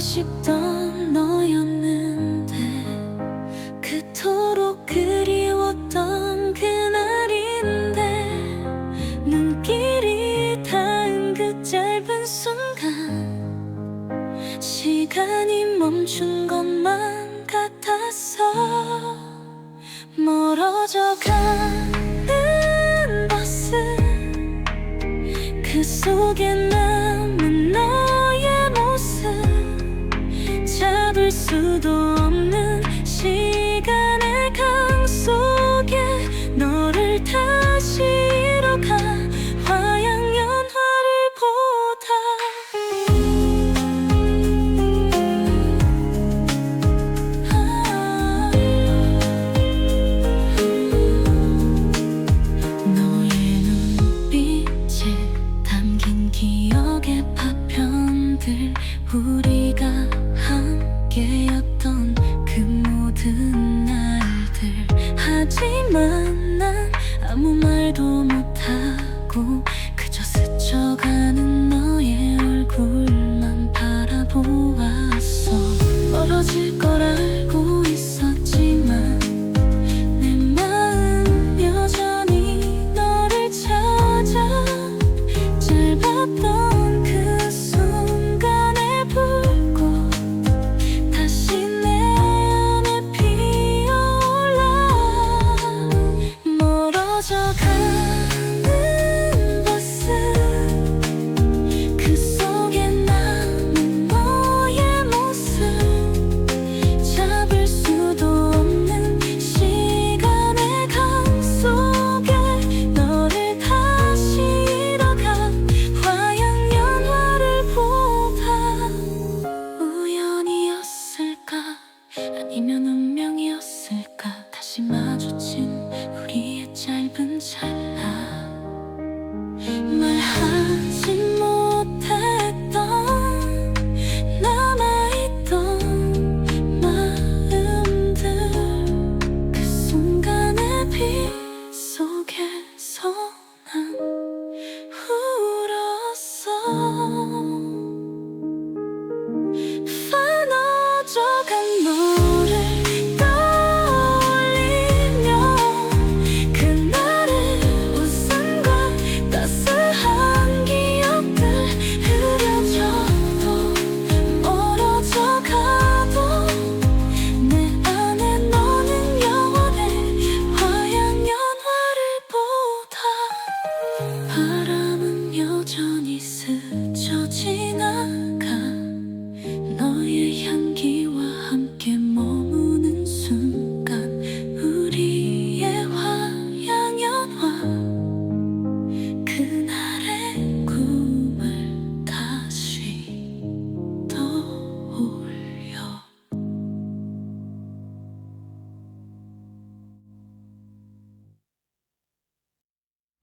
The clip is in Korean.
싶던 너였는데 그토록 그리웠던 그날인데 눈길이 닿은 그 짧은 순간 시간이 멈춘 것만 같았어 멀어져 가는 버스 그 속에 남은 너 수도 없는 모든 날들. 하지만 난 아무 말도 못하고 그저 스쳐가는 너의 얼굴만 바라보았어. 멀어질 걸 이면 운명이었을까? 다시 마주친 우리의 짧은 찰나. 바람